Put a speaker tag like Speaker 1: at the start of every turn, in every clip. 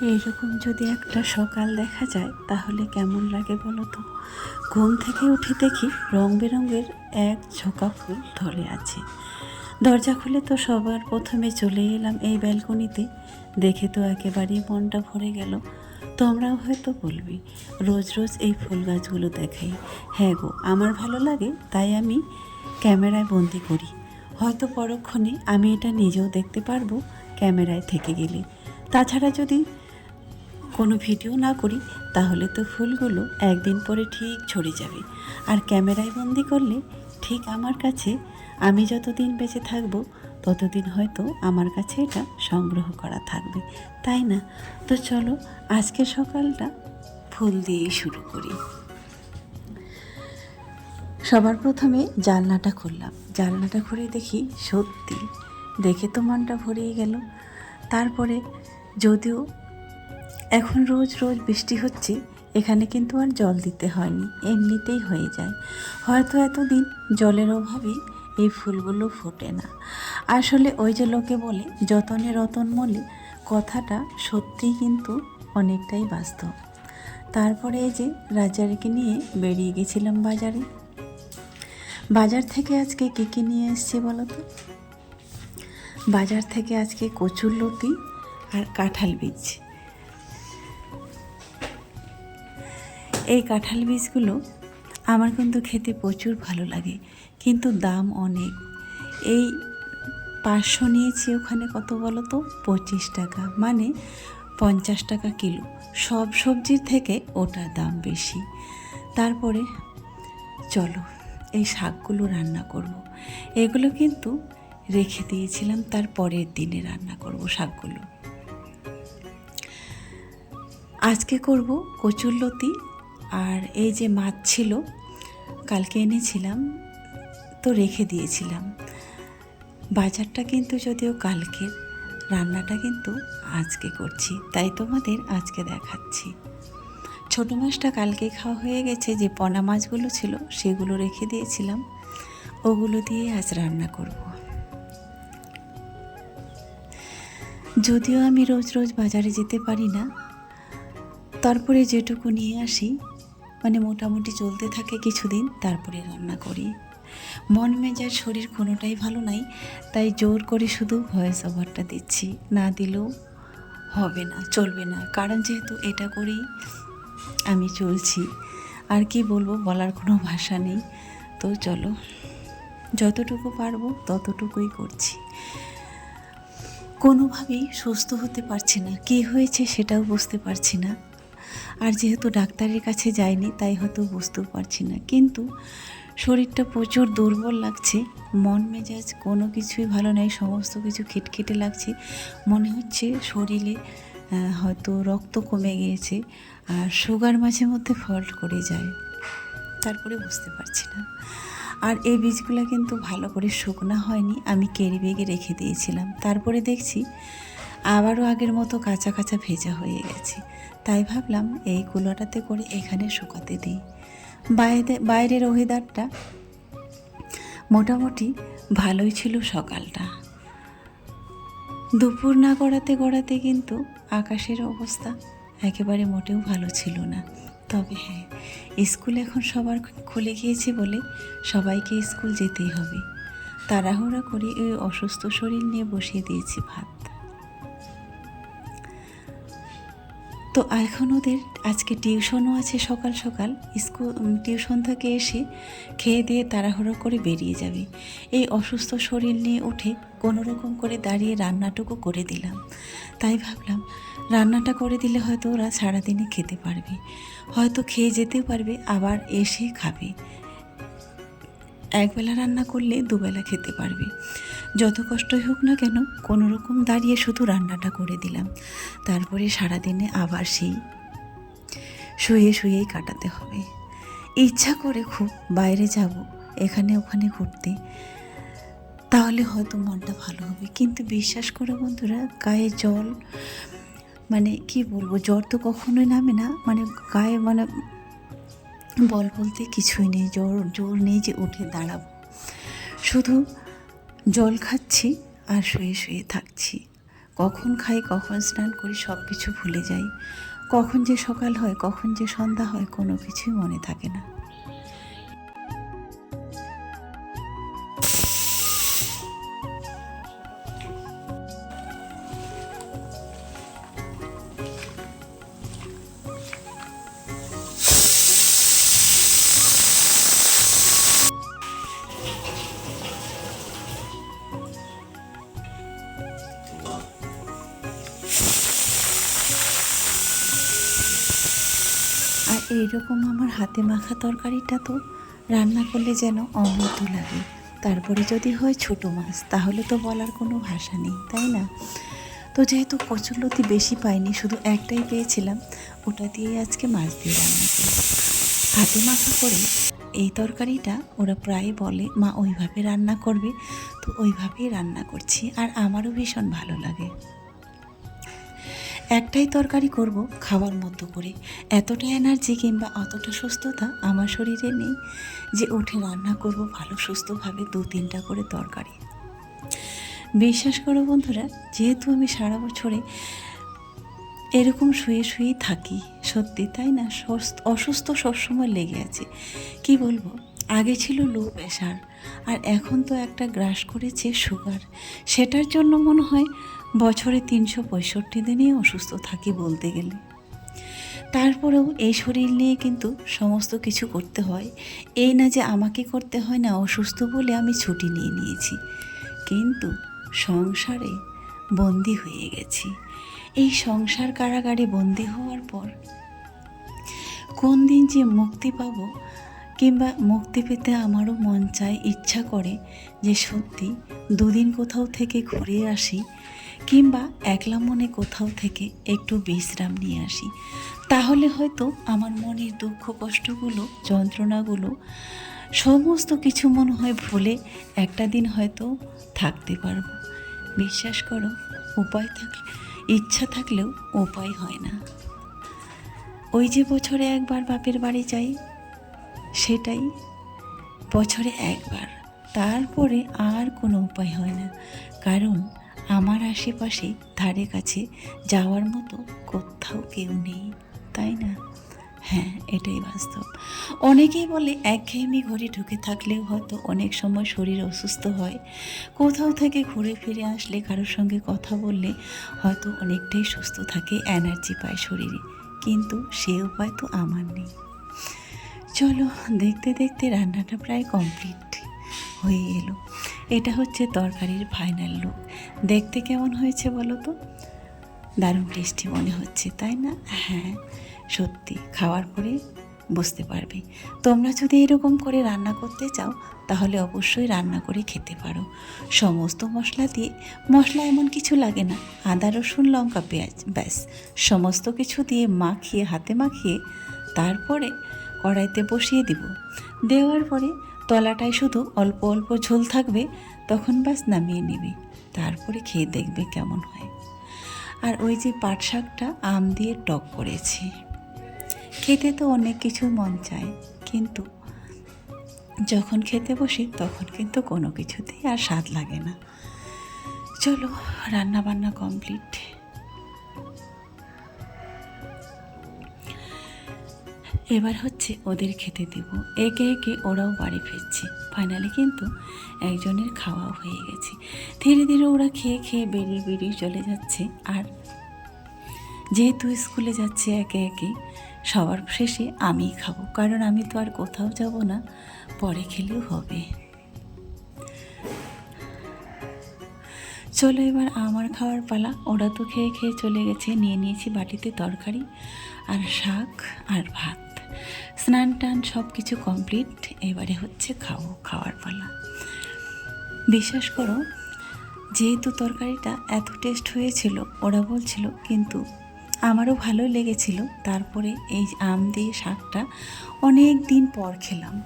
Speaker 1: এইরকম যদি একটা সকাল দেখা যায়, তাহলে কেমন লাগে বলো তো? ঘুম থেকে উঠে দেখি রং বেরঙের এক ঝোঁকা ফুল ধরে আছে। দরজা খুলে তো সবার প্রথমে চলে এলাম এই ব্যালকনিতে। দেখে তো একেবারেই মনটা ভরে গেল। তোমরাও হয়তো বলবি, রোজ রোজ এই ফুল গাছগুলো দেখাই। হ্যাঁ গো, আমার ভালো লাগে, তাই আমি ক্যামেরায় বন্দি করি। হয়তো পরক্ষণে আমি এটা নিজেও দেখতে পারব ক্যামেরায় থেকে গেলে। তাছাড়া যদি কোনো ভিডিও না করি, তাহলে তো ফুলগুলো একদিন পরে ঠিক ঝরে যাবে। আর ক্যামেরায় বন্দি করলে ঠিক আমার কাছে আমি যতদিন বেঁচে থাকব, ততদিন হয়তো আমার কাছে এটা সংগ্রহ করা থাকবে। তাই না? তো চলো, আজকে সকালটা ফুল দিয়েই শুরু করি। সবার প্রথমে জানলাটা খুললাম। জানলাটা খুলে দেখি সত্যি, দেখে তো মনটা ভরিয়ে গেল। তারপরে যদিও এখন রোজ রোজ বৃষ্টি হচ্ছে, এখানে কিন্তু আর জল দিতে হয়নি, এমনিতেই হয়ে যায়। হয়তো এতদিন জলের অভাবে এই ফুলগুলো ফোটে না। আসলে ওই যে লোকে বলে, যতনে রতন মলে, কথাটা সত্যিই কিন্তু অনেকটাই বাস্তব। তারপরে এই যে রাজারকে নিয়ে বেরিয়ে গেছিলাম বাজারে। বাজার থেকে আজকে কী কী নিয়ে এসছি বলো তো? বাজার থেকে আজকে কচুর লতি আর কাঁঠাল বীজ। এই কাঁঠাল বীজগুলো আমার কিন্তু খেতে প্রচুর ভালো লাগে, কিন্তু দাম অনেক। এই পাঁচশো নিয়েছি ওখানে কত বলো তো? পঁচিশ টাকা মানে পঞ্চাশ টাকা কিলো। সব সবজির থেকে ওটার দাম বেশি। তারপরে চলো, এই শাকগুলো রান্না করব। এগুলো কিন্তু রেখে দিয়েছিলাম, তার পরের দিনে রান্না করব শাকগুলো। আজকে করব কচুরলতি আর এই যে মাছ ছিল, কালকে এনেছিলাম, তো রেখে দিয়েছিলাম। বাজারটা কিন্তু যদিও কালকের, রান্নাটা কিন্তু আজকে করছি, তাই তোমাদের আজকে দেখাচ্ছি। ছোটো মাছটা কালকে খাওয়া হয়ে গেছে, যে পনা মাছগুলো ছিল, সেগুলো রেখে দিয়েছিলাম। ওগুলো দিয়ে আজ রান্না করব। যদিও আমি রোজ রোজ বাজারে যেতে পারি না, তারপরে যেটুকু নিয়ে আসি মানে মোটামুটি চলতে থাকে কিছুদিন, তারপরে রান্না করি। মন মেজাজ, শরীর কোনোটাই ভালো নাই, তাই জোর করে শুধু ভয়েস ওভারটা দিচ্ছি। না দিলেও হবে না, চলবে না। কারণ যেহেতু এটা করেই আমি চলছি। আর কি বলব, বলার কোনো ভাষা নেই। তো চলো, যতটুকু পারব ততটুকুই করছি। কোনোভাবেই সুস্থ হতে পারছি না। কী হয়েছে সেটাও বুঝতে পারছি না। আর যেহেতু ডাক্তারের কাছে যাইনি, তাই হয়তো বুঝতেও পারছি না। কিন্তু শরীরটা প্রচুর দুর্বল লাগছে, মন মেজাজ কোনো কিছুই ভালো নেই, সমস্ত কিছু খিটখিটে লাগছে। মনে হচ্ছে শরীরে হয়তো রক্ত কমে গিয়েছে আর সুগার মাঝে মধ্যে ফল্ট করে যায়। তারপরে বুঝতে পারছি না। আর এই বীজগুলো কিন্তু ভালো করে শুকনা হয়নি, আমি কেরি বেগে রেখে দিয়েছিলাম। তারপরে দেখছি আবারও আগের মতো কাঁচা কাঁচা ভেজা হয়ে গেছে। তাই ভাবলাম এই কুলোটাতে করে এখানে শুকাতে দিই। বাইরে, বাইরের ওয়েদারটা মোটামুটি ভালোই ছিল সকালটা। দুপুর না গড়াতে গড়াতে কিন্তু আকাশের অবস্থা একেবারে মোটেও ভালো ছিল না। তবে হ্যাঁ স্কুল এখন সবার খুলে গিয়েছে বলে সবাইকে স্কুল যেতেই হবে। তাড়াহুড়া করে ওই অসুস্থ শরীর নিয়ে বসিয়ে দিয়েছি ভাত। তো এখন ওদের, আজকে টিউশনও আছে সকাল সকাল, স্কুল টিউশন থেকে এসে খেয়ে দিয়ে তাড়াহুড়ো করে বেরিয়ে যাবে। এই অসুস্থ শরীর নিয়ে উঠে কোনো রকম করে দাঁড়িয়ে রান্নাটুকু করে দিলাম। তাই ভাবলাম, রান্নাটা করে দিলে হয়তো ওরা সারাদিনে খেতে পারবে। হয়তো খেয়ে যেতে পারবে, আবার এসে খাবে। একবেলা রান্না করলে দুবেলা খেতে পারবে। যত কষ্টই হোক না কেন কোনো রকম দাঁড়িয়ে শুধু রান্নাটা করে দিলাম। তারপরে সারাদিনে আবার সেই শুয়ে শুয়েই কাটাতে হবে। ইচ্ছা করে খুব বাইরে যাব, এখানে ওখানে ঘুরতে। তাহলে হয়তো মনটা ভালো হবে। কিন্তু বিশ্বাস করে বন্ধুরা, গায়ে জল মানে কি বলব, জ্বর তো কখনোই নামে না। মানে গায়ে মানে বল বলতে কিছুই নেই, জোর জোর নেই যে উঠে দাঁড়াবো। শুধু জল খাচ্ছি আর শুয়ে শুয়ে থাকছি। কখন খাই, কখন স্নান করি সব কিছু ভুলে যাই। কখন যে সকাল হয়, কখন যে সন্ধ্যা হয়, কোনো কিছুই মনে থাকে না। এইরকম আমার হাতে মাখা তরকারিটা তো রান্না করলে যেন অমৃত লাগে। তারপরে যদি হয় ছোট মাছ, তাহলে তো বলার কোনো ভাষা নেই, তাই না? তো যেহেতু কচুরলতি বেশি পাইনি, শুধু একটাই পেয়েছিলাম, ওটা দিয়ে আজকে মাছ দিয়ে রান্না করি হাতে মাখা করে এই তরকারিটা ওরা প্রায় বলে, মা, ওইভাবে রান্না করবে। তো ওইভাবেই রান্না করছি, আর আমারও ভীষণ ভালো লাগে। একটাই তরকারি করব খাওয়ার মতো করে। এতটা এনার্জি কিংবা অতটা সুস্থতা আমার শরীরে নেই যে উঠে রান্না করব ভালো সুস্থভাবে দু তিনটা করে তরকারি। বিশ্বাস করো বন্ধুরা, যেহেতু আমি সারা বছরে এরকম শুয়ে শুয়েই থাকি, সত্যি তাই না? অসুস্থ সবসময় লেগে আছে। কি বলব? আগে ছিল লো প্রেশার আর এখন তো একটা গ্রাস করেছে সুগার সেটার জন্য মনে হয় বছরে তিনশো পঁয়ষট্টি দিনই অসুস্থ থাকি বলতে গেলে। তারপরেও এই শরীর নিয়ে কিন্তু সমস্ত কিছু করতে হয়। এই না যে আমাকে করতে হয় না, অসুস্থ বলে আমি ছুটি নিয়ে নিয়েছি। কিন্তু সংসারে বন্দি হয়ে গেছি। এই সংসার কারাগারে বন্দি হওয়ার পর কোন দিন যে মুক্তি পাবো কিংবা মুক্তি পেতে আমারও মন চায়, ইচ্ছা করে যে সত্যি দুদিন কোথাও থেকে ঘুরে আসি কিংবা একলা মনে কোথাও থেকে একটু বিশ্রাম নিয়ে আসি। তাহলে হয়তো আমার মনের দুঃখ, কষ্টগুলো, যন্ত্রণাগুলো, সমস্ত কিছু মনে হয় ভুলে একটা দিন হয়তো থাকতে পারব। বিশ্বাস করো, উপায় থাকলে ইচ্ছা থাকলেও উপায় হয় না। ওই যে বছরে একবার বাপের বাড়ি যাই, সেটাই বছরে একবার। তারপরে আর কোনো উপায় হয় না। কারণ আমার আশেপাশে ধারে কাছে যাওয়ার মতো কোথাও কেউ নেই, তাই না? হ্যাঁ এটাই বাস্তব। অনেকেই বলে একঘেয়েমি ঘরে ঢুকে থাকলেও হয়তো অনেক সময় শরীর অসুস্থ হয়। কোথাও থেকে ঘুরে ফিরে আসলে কারোর সঙ্গে কথা বললে হয়তো অনেকটাই সুস্থ থাকে, এনার্জি পায় শরীরে। কিন্তু সে উপায় তো আমার নেই। চলো, দেখতে দেখতে রান্নাটা প্রায় কমপ্লিট হয়ে এলো। এটা হচ্ছে তরকারির ফাইনাল লুক দেখতে কেমন হয়েছে বলো তো? দারুণ টেস্টি মনে হচ্ছে, তাই না? হ্যাঁ সত্যি, খাওয়ার পরে বুঝতে পারবে। তোমরা যদি এরকম করে রান্না করতে চাও, তাহলে অবশ্যই রান্না করে খেতে পারো। সমস্ত মশলা দিয়ে, মশলা এমন কিছু লাগে না, আদা, রসুন, লঙ্কা, পেঁয়াজ, ব্যাস। সমস্ত কিছু দিয়ে মাখিয়ে, হাতে মাখিয়ে তারপরে কড়াইতে বসিয়ে দিব। দেওয়ার পরে তলাটায় শুধু অল্প অল্প ঝোল থাকবে, তখন বাস নামিয়ে নিবি। তারপরে খেয়ে দেখবে কেমন হয়। আর ওই যে পাট শাকটা আম দিয়ে টক করেছি। খেতে তো অনেক কিছু মন চায়, কিন্তু যখন খেতে বসি, তখন কিন্তু কোনো কিছুতেই আর স্বাদ লাগে না। চলো রান্না বান্না কমপ্লিট। এবার হচ্ছে ওদের খেতে দেব। একে একে ওরাও বাড়ি ফিরছে। ফাইনালি কিন্তু একজনের খাওয়া হয়ে গেছে। ধীরে ধীরে ওরা খেয়ে খেয়ে বেরিয়ে বেরিয়ে চলে যাচ্ছে। আর যেহেতু স্কুলে যাচ্ছে একে একে, সবার শেষে আমিই খাব। কারণ আমি তো আর কোথাও যাব না, পরে খেলেও হবে। চলো এবার আমার খাওয়ার পালা। ওরা তো খেয়ে খেয়ে চলে গেছে। নিয়ে নিয়েছি বাটিতে তরকারি আর শাক আর ভাত। স্নান টান সব কিছু কমপ্লিট, এবারে হচ্ছে খাও, খাওয়ার পালা। বিশ্বাস করো, যেহেতু তরকারিটা এত টেস্ট হয়েছিল, ওরা বলছিল, কিন্তু আমারও ভালো লেগেছিল। তারপরে এই আম দিয়ে শাকটা অনেক দিন পর খেলাম।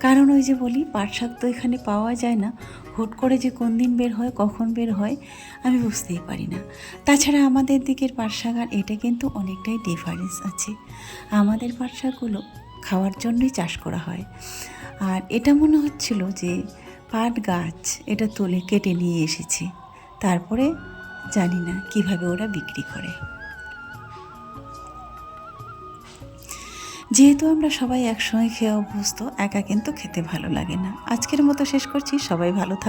Speaker 1: কারণ ওই যে বলি পাট শাক তো এখানে পাওয়া যায় না। হুট করে যে কোন দিন বের হয়, কখন বের হয়, আমি বুঝতেই পারি না। তাছাড়া আমাদের দিকের পাট শাক আর এটা কিন্তু অনেকটাই ডিফারেন্স আছে। আমাদের পাট শাকগুলো খাওয়ার জন্যই চাষ করা হয়। আর এটা মনে হচ্ছিল যে পাট গাছ এটা তুলে কেটে নিয়ে এসেছে। তারপরে জানি না কীভাবে ওরা বিক্রি করে। যেহেতু আমরা সবাই একসঙ্গে খেয়ে অভ্যস্ত, একা কিন্তু খেতে ভালো লাগে না। আজকের মতো শেষ করছি। সবাই ভালো থাক